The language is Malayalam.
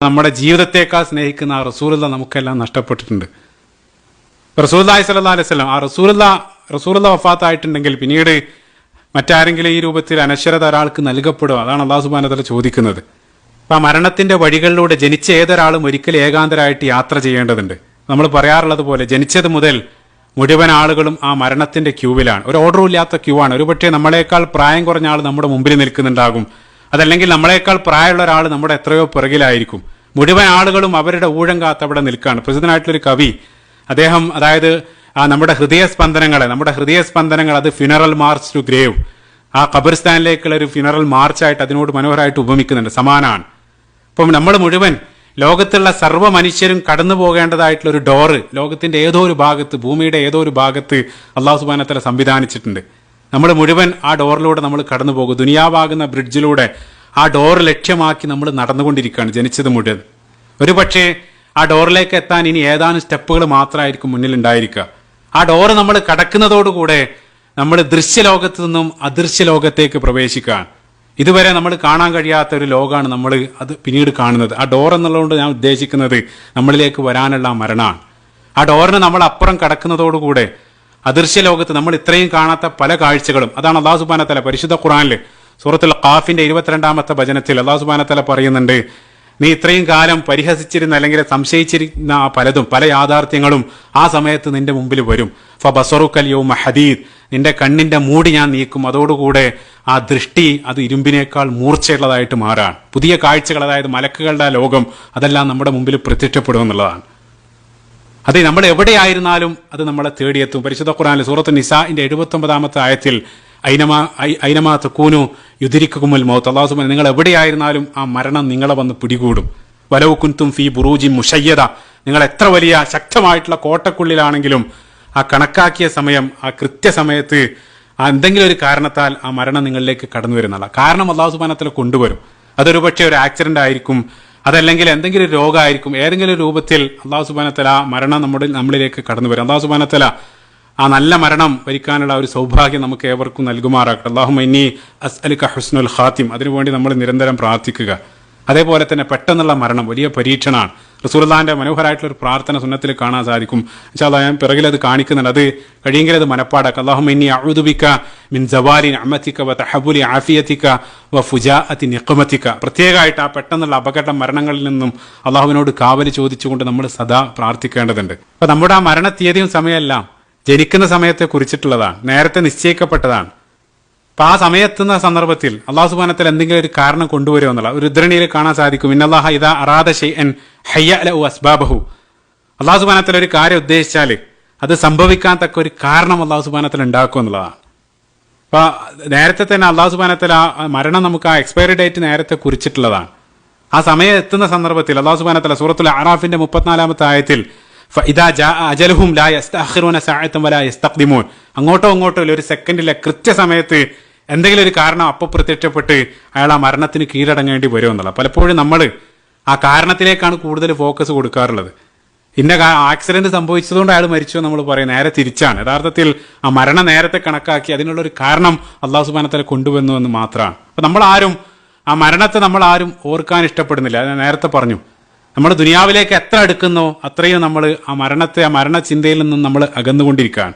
നമ്മുടെ ജീവിതത്തെക്കാൾ സ്നേഹിക്കുന്ന ആ റസൂലുള്ള നമുക്കെല്ലാം നഷ്ടപ്പെട്ടിട്ടുണ്ട്. റസൂല്ലാഹി സല്ലാ അലൈഹി സ്വലം ആ റസൂലുള്ള റസൂലുള്ള വഫാത്തായിട്ടുണ്ടെങ്കിൽ പിന്നീട് മറ്റാരെങ്കിലും ഈ രൂപത്തിൽ അനശ്വരത ഒരാൾക്ക് നൽകപ്പെടും. അതാണ് അള്ളാഹു സുബാനതല ചോദിക്കുന്നത്. അപ്പൊ ആ മരണത്തിന്റെ വഴികളിലൂടെ ജനിച്ച ഏതൊരാളും ഒരിക്കലും ഏകാന്തരായിട്ട് യാത്ര ചെയ്യേണ്ടതുണ്ട്. നമ്മൾ പറയാറുള്ളത് പോലെ ജനിച്ചത് മുതൽ മുഴുവൻ ആളുകളും ആ മരണത്തിന്റെ ക്യൂവിലാണ്. ഒരു ഓർഡറും ഇല്ലാത്ത ക്യൂ ആണ് ഒരുപക്ഷെ നമ്മളെക്കാൾ പ്രായം കുറഞ്ഞ ആൾ നമ്മുടെ മുമ്പിൽ നിൽക്കുന്നുണ്ടാകും. അതല്ലെങ്കിൽ നമ്മളെക്കാൾ പ്രായമുള്ള ഒരാൾ നമ്മുടെ എത്രയോ പിറകിലായിരിക്കും. മുഴുവൻ ആളുകളും അവരുടെ ഊഴം കാത്ത് അവിടെ നിൽക്കുകയാണ്. പ്രസിദ്ധനായിട്ടുള്ളൊരു കവി അദ്ദേഹം അതായത് ആ നമ്മുടെ ഹൃദയസ്പന്ദനങ്ങളെ നമ്മുടെ ഹൃദയസ്പന്ദനങ്ങൾ അത് ഫിനറൽ മാർച്ച് ടു ഗ്രേവ് ആ ഖബർസ്ഥാനിലേക്കുള്ള ഒരു ഫിനറൽ മാർച്ചായിട്ട് അതിനോട് മനോഹരമായിട്ട് ഉപമിക്കുന്നുണ്ട്. സമാനാണ്. അപ്പം നമ്മൾ മുഴുവൻ ലോകത്തുള്ള സർവ മനുഷ്യരും കടന്നു പോകേണ്ടതായിട്ടുള്ള ഒരു ഡോറ് ലോകത്തിന്റെ ഏതോ ഒരു ഭാഗത്ത് ഭൂമിയുടെ ഏതോ ഒരു ഭാഗത്ത് അള്ളാഹു സുബാനത്തല സംവിധാനിച്ചിട്ടുണ്ട്. നമ്മൾ മുഴുവൻ ആ ഡോറിലൂടെ നമ്മൾ കടന്നു പോകും ദുനിയാവാകുന്ന ബ്രിഡ്ജിലൂടെ ആ ഡോർ ലക്ഷ്യമാക്കി നമ്മൾ നടന്നുകൊണ്ടിരിക്കുകയാണ് ജനിച്ചത് മുഴുവൻ. ഒരുപക്ഷെ ആ ഡോറിലേക്ക് എത്താൻ ഇനി ഏതാനും സ്റ്റെപ്പുകൾ മാത്രമായിരിക്കും മുന്നിൽ ഉണ്ടായിരിക്കുക. ആ ഡോർ നമ്മൾ കടക്കുന്നതോടുകൂടെ നമ്മൾ ദൃശ്യലോകത്ത് നിന്നും അദൃശ്യ ലോകത്തേക്ക് പ്രവേശിക്കുകയാണ്. ഇതുവരെ നമ്മൾ കാണാൻ കഴിയാത്ത ഒരു ലോകമാണ് നമ്മൾ അത് പിന്നീട് കാണുന്നത്. ആ ഡോർ എന്നുള്ളതുകൊണ്ട് ഞാൻ ഉദ്ദേശിക്കുന്നത് നമ്മളിലേക്ക് വരാനുള്ള മരണമാണ്. ആ ഡോറിന് നമ്മൾ അപ്പുറം കടക്കുന്നതോടുകൂടെ അദൃശ്യ ലോകത്ത് നമ്മൾ ഇത്രയും കാണാത്ത പല കാഴ്ചകളും. അതാണ് അള്ളാഹു സുബാനത്തല പരിശുദ്ധ ഖുറാനിൽ സൂറത്തുൽ ഖാഫിന്റെ ഇരുപത്തിരണ്ടാമത്തെ ഭജനത്തിൽ അള്ളാഹു സുബാനത്തല പറയുന്നുണ്ട് നീ ഇത്രയും കാലം പരിഹസിച്ചിരുന്ന അല്ലെങ്കിൽ സംശയിച്ചിരുന്ന പലതും പല യാഥാർത്ഥ്യങ്ങളും ആ സമയത്ത് നിന്റെ മുമ്പിൽ വരും. ഫ ബസറുക്കലിയോ മഹദീദ് നിന്റെ കണ്ണിന്റെ മൂടി ഞാൻ നീക്കും. അതോടുകൂടെ ആ ദൃഷ്ടി അത് ഇരുമ്പിനേക്കാൾ മൂർച്ചയുള്ളതായിട്ട് മാറാണ്. പുതിയ കാഴ്ചകൾ അതായത് മലക്കുകളുടെ ലോകം അതെല്ലാം നമ്മുടെ മുമ്പിൽ പ്രത്യക്ഷപ്പെടും എന്നുള്ളതാണ്. അത് നമ്മൾ എവിടെയായിരുന്നാലും അത് നമ്മളെ തേടിയെത്തും. പരിശുദ്ധ ഖുറാനിൽ സൂറത്ത് നിസാഇന്റെ എഴുപത്തി ഒമ്പതാമത്തെ ആയത്തിൽ ഐനമാ ഐനമാ തക്കൂനു യുതിരിക്കുമുൽ മൗത്ത്. അള്ളാഹു സുബ്ഹാനഹു നിങ്ങൾ എവിടെയായിരുന്നാലും ആ മരണം നിങ്ങളെ വന്ന് പിടികൂടും. വലവ് കുന്തും ഫി ബുറൂജി മുഷയ്യത നിങ്ങൾ എത്ര വലിയ ശക്തമായിട്ടുള്ള കോട്ടക്കുള്ളിലാണെങ്കിലും ആ കണക്കാക്കിയ സമയം ആ കൃത്യസമയത്ത് ആ എന്തെങ്കിലും ഒരു കാരണത്താൽ ആ മരണം നിങ്ങളിലേക്ക് കടന്നു വരുന്നതല്ല കാരണം അള്ളാഹു സുബാനത്തിൽ കൊണ്ടുവരും. അതൊരു പക്ഷേ ഒരു ആക്സിഡന്റ് ആയിരിക്കും അതല്ലെങ്കിൽ എന്തെങ്കിലും രോഗമായിരിക്കും ഏതെങ്കിലും രൂപത്തിൽ അള്ളാഹു സുബാനത്തല മരണം നമ്മുടെ നമ്മളിലേക്ക് കടന്നു വരും. അള്ളാഹു സുബാനത്തല ആ നല്ല മരണം വരിക്കാനുള്ള ഒരു സൗഭാഗ്യം നമുക്ക് ഏവർക്കും നൽകുമാറാകട്ടെ. അള്ളാഹു ഇനി അസ് അലി ഹുസ്നുൽ ഖാത്തിം. അതിനുവേണ്ടി നമ്മൾ നിരന്തരം പ്രാർത്ഥിക്കുക. അതേപോലെ തന്നെ പെട്ടെന്നുള്ള മരണം വലിയ പരീക്ഷണമാണ്. റസൂർദാന്റെ മനോഹരമായിട്ടുള്ള ഒരു പ്രാർത്ഥന സുന്നത്തിൽ കാണാൻ സാധിക്കും. ഇൻഷാല്ലാ ഞാൻ പിറകിൽ അത് കാണിക്കുന്നുണ്ട്. അത് കഴിയെങ്കിൽ അത് മനപ്പാടാക്കുക അള്ളാഹു ഇനി അഴുതുബിക്ക മിൻ ജവാലിൻ അമത്തിക്ക വ തഹബുലി ആഫിയത്തിക്ക വ ഫുജാ അതി നിക്കുമത്തിക്ക പ്രത്യേകമായിട്ട് ആ പെട്ടെന്നുള്ള അപകട മരണങ്ങളിൽ നിന്നും അള്ളാഹുവിനോട് കാവൽ ചോദിച്ചുകൊണ്ട് നമ്മൾ സദാ പ്രാർത്ഥിക്കേണ്ടതുണ്ട്. അപ്പൊ നമ്മുടെ ആ മരണ തീയതിയും സമയമെല്ലാം. ജനിക്കുന്ന സമയത്തെ കുറിച്ചിട്ടുള്ളതാണ്. നേരത്തെ നിശ്ചയിക്കപ്പെട്ടതാണ്. അപ്പൊ ആ സമയത്തുന്ന സന്ദർഭത്തിൽ അള്ളാഹു സുബാനത്തിൽ എന്തെങ്കിലും ഒരു കാരണം കൊണ്ടുവരുമോ എന്നുള്ള ഒരു ഉദ്ധരണിയിൽ കാണാൻ സാധിക്കും. ഇന്നല്ലാഹ ഇതാ അറാദ ഷെയ്ൻ ഹയ്യ ലഹു അസ്ബാബഹു. അള്ളാഹു സുബാനത്തിൽ ഒരു കാര്യം ഉദ്ദേശിച്ചാൽ അത് സംഭവിക്കാൻ തക്ക ഒരു കാരണം അള്ളാഹു സുബാനത്തിൽ ഉണ്ടാക്കും എന്നുള്ളതാണ്. അപ്പൊ നേരത്തെ തന്നെ അള്ളാഹു സുബാനത്തിൽ ആ മരണം നമുക്ക് ആ എക്സ്പയറി ഡേറ്റ് നേരത്തെ കുറിച്ചിട്ടുള്ളതാണ്. ആ സമയം എത്തുന്ന സന്ദർഭത്തിൽ അള്ളാഹു സുബാനത്തല സൂറത്തുൽ അറാഫിന്റെ മുപ്പത്തിനാലാമത്തെ ആയത്തിൽ ഇതാ അജലഹും ലാ യസ്തഖിറൂന സഅതൻ വലാ യസ്തഖ്ദിമൂൻ. അങ്ങോട്ടോ ഇങ്ങോട്ടോ ഒരു സെക്കൻഡിലെ കൃത്യസമയത്ത് എന്തെങ്കിലും ഒരു കാരണം അപ്പോൾ പ്രത്യക്ഷപ്പെട്ട് അയാൾ ആ മരണത്തിന് കീഴടങ്ങേണ്ടി വരും എന്നുള്ള പലപ്പോഴും നമ്മൾ ആ കാരണത്തിലേക്കാണ് കൂടുതൽ ഫോക്കസ് കൊടുക്കാറുള്ളത്. ഇന്ന ആക്സിഡന്റ് സംഭവിച്ചതുകൊണ്ട് അയാൾ മരിച്ചു നമ്മൾ പറയും നേരെ തിരിച്ചാണ്. യഥാർത്ഥത്തിൽ ആ മരണം നേരത്തെ കണക്കാക്കി അതിനുള്ള ഒരു കാരണം അള്ളാഹു സുബാനത്തല കൊണ്ടുവന്നു എന്ന് മാത്രമാണ്. അപ്പൊ ആരും ആ മരണത്തെ നമ്മൾ ആരും ഓർക്കാൻ ഇഷ്ടപ്പെടുന്നില്ല. നേരത്തെ പറഞ്ഞു. നമ്മൾ ദുനിയാവിലേക്ക് എത്ര അടുക്കുന്നോ അത്രയും നമ്മൾ ആ മരണത്തെ ആ മരണചിന്തയിൽ നിന്നും നമ്മൾ അകന്നുകൊണ്ടിരിക്കുകയാണ്.